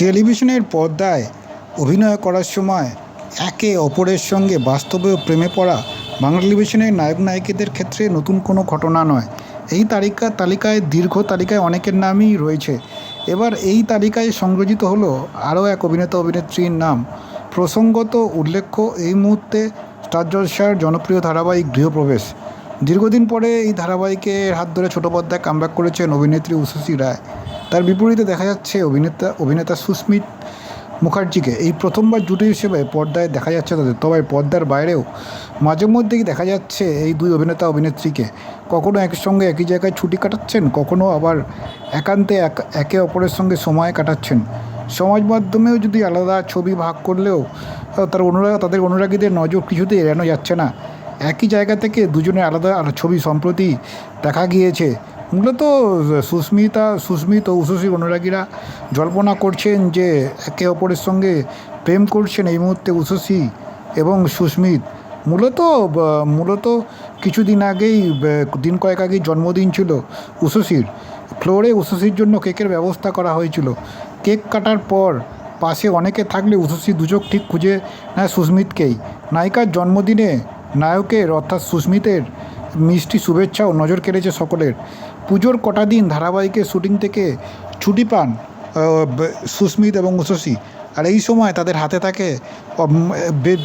টেলিভিশনের পর্দায় অভিনয় করার সময় একে অপরের সঙ্গে বাস্তবেও প্রেমে পড়া বাংলা টেলিভিশনের নায়ক নায়িকাদের ক্ষেত্রে নতুন কোনো ঘটনা নয়। এই তালিকা তালিকায় দীর্ঘ তালিকায় অনেকের নামই রয়েছে। এবার এই তালিকায় সংযোজিত হলো আরও এক অভিনেতা অভিনেত্রীর নাম। প্রসঙ্গত উল্লেখ্য, এই মুহূর্তে স্টার জলসার জনপ্রিয় ধারাবাহিক গৃহপ্রবেশ। দীর্ঘদিন পরে এই ধারাবাহিকের হাত ধরে ছোটো পর্দায় কামব্যাক করেছেন অভিনেত্রী উষসী রায়। তার বিপরীতে দেখা যাচ্ছে অভিনেতা অভিনেতা সুস্মিত মুখার্জিকে। এই প্রথমবার জুটি হিসেবে পর্দায় দেখা যাচ্ছে তাদের। তবে পর্দার বাইরেও মাঝে মধ্যেই দেখা যাচ্ছে এই দুই অভিনেতা অভিনেত্রীকে। কখনও একই সঙ্গে একই জায়গায় ছুটি কাটাচ্ছেন কখনও আবার একান্তে এক, একে অপরের সঙ্গে সময় কাটাচ্ছেন। সমাজ মাধ্যমেও যদি আলাদা ছবি ভাগ করলেও তার অনুরাগ তাদের অনুরাগীদের নজর কিছুতেই এড়ানো যাচ্ছে না। একই জায়গা থেকে দুজনের আলাদা ছবি সম্প্রতি দেখা গিয়েছে। মূলত সুস্মিতা, সুস্মিত ও উষসীর অনুরাগীরা জল্পনা করছেন যে একে অপরের সঙ্গে প্রেম করছেন এই মুহূর্তে উষসী এবং সুস্মিত। মূলত মূলত কিছুদিন আগেই দিন কয়েক আগেই জন্মদিন ছিল উষসীর ফ্লোরে উষসীর জন্য কেকের ব্যবস্থা করা হয়েছিল। কেক কাটার পর পাশে অনেকে থাকলে উষসী দুচোখ ঠিক খুঁজে নেয় সুস্মিতকেই। নায়িকার জন্মদিনে নায়কের, অর্থাৎ সুস্মিতের মিষ্টি শুভেচ্ছা ও নজর কেড়েছে সকলের। পুজোর কটা দিন ধারাবাহিকের শুটিং থেকে ছুটি পান সুস্মিত এবং উষসী আর এই সময় তাদের হাতে থাকে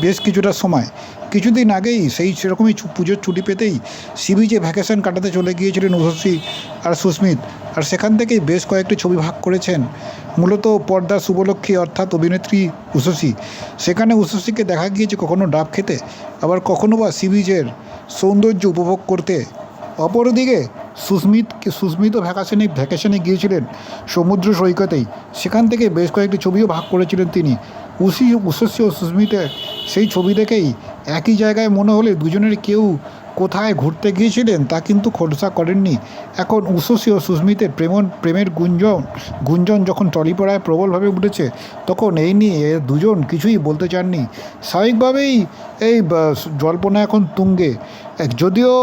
বেশ কিছুটা সময়। কিছুদিন আগেই সেই সেরকমই পুজোর ছুটি পেতেই সি বিচে ভ্যাকেশন কাটাতে চলে গিয়েছিলেন উষসী আর সুস্মিত। আর সেখান থেকেই বেশ কয়েকটি ছবি ভাগ করেছেন, মূলত পর্দার শুভলক্ষ্মী অর্থাৎ অভিনেত্রী উষসী সেখানে উষসীকে দেখা গিয়েছে কখনো ডাব খেতে, আবার কখনো বা সি বিচের সৌন্দর্য উপভোগ করতে। অপরদিকে সুস্মিত সুস্মিত ভ্যাকেশনে ভ্যাকেশনে গিয়েছিলেন সমুদ্র সৈকতেই। সেখান থেকে বেশ কয়েকটি ছবিও ভাগ করেছিলেন তিনি। উষি উষসী ও সুস্মিতের সেই ছবি দেখেই একই জায়গায় মনে হলে দুজনের কেউ কোথায় ঘুরতে গিয়েছিলেন তা কিন্তু খোলসা করেননি। এখন উষসী ও সুস্মিতের প্রেমন, প্রেমের গুঞ্জন গুঞ্জন যখন টলিপড়ায় প্রবলভাবে উঠেছে, তখন এই নিয়ে দুজন কিছুই বলতে চাননি। স্বাভাবিকভাবেই এই জল্পনা এখন তুঙ্গে। যদিও